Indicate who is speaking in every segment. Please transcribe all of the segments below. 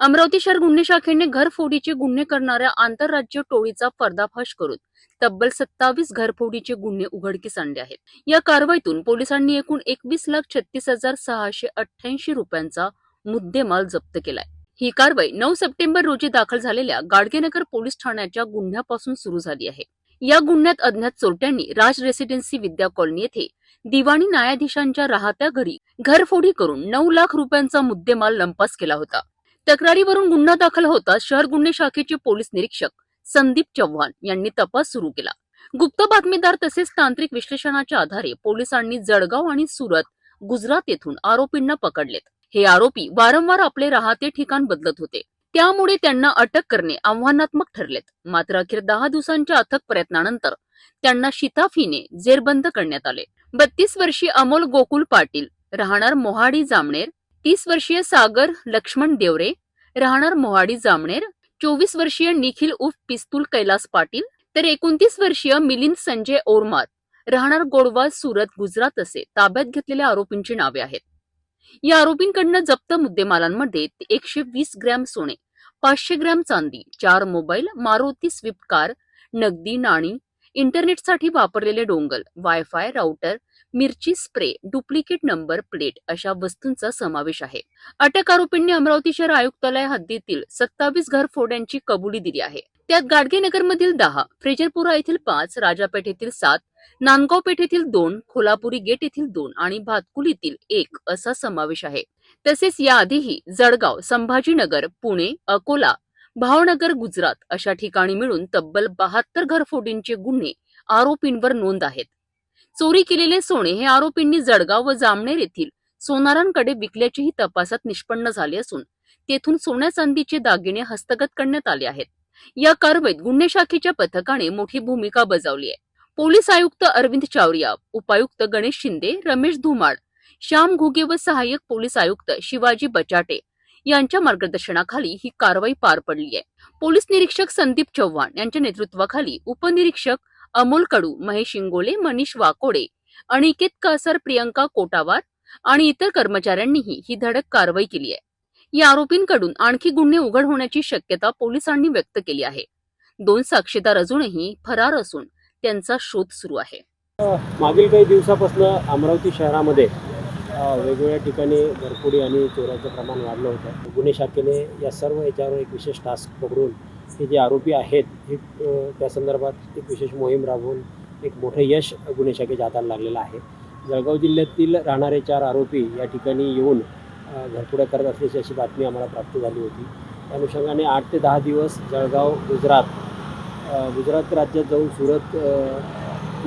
Speaker 1: अमरावती शहर गुन्हे शाखेने घरफोडीचे गुन्हे करणाऱ्या आंतरराज्य टोळीचा पर्दाफाश करून तब्बल सत्तावीस घरफोडीचे गुन्हे उघडकीस आणले आहेत. या कारवाईतून पोलिसांनी एकूण एकवीस लाख छत्तीस हजार सहाशे अठ्ठ्याऐंशी रुपयांचा मुद्देमाल जप्त केलाय. ही कारवाई नऊ सप्टेंबर रोजी दाखल झालेल्या गाडगेनगर पोलीस ठाण्याच्या गुन्ह्यापासून सुरू झाली आहे. या गुन्ह्यात अज्ञात चोरट्यांनी राज रेसिडेन्सी विद्या कॉलनी येथे दिवाणी न्यायाधीशांच्या राहत्या घरी घरफोडी करून नऊ लाख रुपयांचा मुद्देमाल लंपास केला होता. तक्रारीवरून गुन्हा दाखल होता शहर गुन्हे शाखेचे पोलीस निरीक्षक संदीप चव्हाण यांनी तपास सुरू केला. गुप्त बातमीदार तसेच तांत्रिक विश्लेषणाच्या आधारे पोलिसांनी जळगाव आणि सुरत गुजरात येथून आरोपींना पकडलेत. हे आरोपी वारंवार आपले राहते ठिकाण बदलत होते. त्यामुळे त्यांना अटक करणे आव्हानात्मक ठरलेत. मात्र अखेर दहा दिवसांच्या अथक प्रयत्नानंतर त्यांना शिताफीने जेरबंद करण्यात आले. बत्तीस वर्षीय अमोल गोकुल पाटील राहणार मोहाडी जामनेर तीस वर्षीय सागर लक्ष्मण देवरे राहणार मोहाडी जामनेर चोवीस वर्षीय निखिल उर्फ पिस्तूल कैलास पाटील तर एकोणतीस वर्षीय मिलिंद संजय ओरमार राहणार गोडवा सुरत गुजरात असे ताब्यात घेतलेल्या आरोपींची नावे आहेत. या आरोपींकडनं जप्त मुद्देमालांमध्ये एकशे वीस ग्रॅम सोने पाचशे ग्रॅम चांदी चार मोबाईल मारुती स्विफ्ट कार नगदी नाणी इंटरनेटसाठी वापरलेले डोंगल वायफाय राउटर मिरची स्प्रे डुप्लिकेट नंबर प्लेट अशा वस्तूंचा समावेश आहे. अटक आरोपींनी अमरावती शहर आयुक्तालय हद्दीतील सत्तावीस घरफोड्यांची कबुली दिली आहे. त्यात गाडगेनगरमधील दहा फ्रेजरपुरा येथील पाच राजापेठ येथील सात नांदगाव पेठ येथील दोन खोलापुरी गेट येथील दोन आणि भातकुलीतील एक असा समावेश आहे. तसेच याआधीही जळगाव संभाजीनगर पुणे अकोला भावनगर गुजरात अशा ठिकाणी मिळून तब्बल बहात्तर घरफोडींचे गुन्हे आरोपींवर नोंद आहेत. चोरी केलेले सोने हे आरोपींनी जळगाव व जामनेर येथील सोनारांकडे विकल्याचेही तपासात निष्पन्न झाले असून तेथून सोन्या चांदीचे दागिने हस्तगत करण्यात आले आहेत. या कारवाईत गुन्हे शाखेच्या पथकाने मोठी भूमिका बजावली आहे. पोलीस आयुक्त अरविंद चावरिया उपायुक्त गणेश शिंदे रमेश धुमाड श्याम घुगे व सहाय्यक पोलीस आयुक्त शिवाजी बचाटे यांच्या मार्गदर्शनाखाली ही कारवाई पार पडली आहे. पोलीस निरीक्षक संदीप चव्हाण यांच्या नेतृत्वाखाली उपनिरीक्षक अमोल कडू महेश इंगोले मनीष वाकोडे अनिकेत कासर प्रियंका कोटावार आणि इतर कर्मचाऱ्यांनीही ही धडक कारवाई केली आहे. या आरोपींकडून आणखी गुन्हे उघड होण्याची शक्यता पोलिसांनी व्यक्त केली आहे. दोन साक्षीदार अजूनही फरार असून त्यांचा शोध सुरू आहे.
Speaker 2: मागील काही दिवसापासून अमरावती शहरामध्ये वेगवेगळ्या ठिकाणी घरफोडी आणि चोऱ्याचं प्रमाण वाढलं होतं. गुन्हे शाखेने या सर्व याच्यावर एक विशेष टास्क पकडून हे जे आरोपी आहेत हे त्या संदर्भात एक विशेष मोहीम राबवून एक मोठं यश गुन्हे शाखेच्या हाताला लागलेलं आहे. जळगाव जिल्ह्यातील राहणारे चार आरोपी या ठिकाणी येऊन घरफोड्या करत असल्याची अशी बातमी आम्हाला प्राप्त झाली होती. त्या अनुषंगाने आठ ते दहा दिवस जळगाव गुजरात गुजरात राज्यात जाऊन सुरत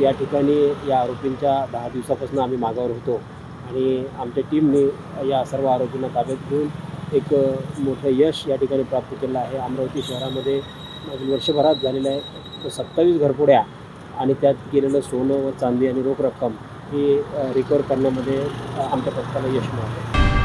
Speaker 2: या ठिकाणी या आरोपींच्या दहा दिवसापासून आम्ही मागावर होतो. आणि आमच्या टीमने या सर्व आरोपींना ताब्यात घेऊन एक मोठं यश या ठिकाणी प्राप्त केलं आहे. अमरावती शहरामध्ये मागील वर्षभरात झालेल्या आहे सत्तावीस घरपुड्या आणि त्यात केलेलं सोनं व चांदी आणि रोख रक्कम ही रिकवर करण्यामध्ये आमच्या पथकाला यश मिळालं.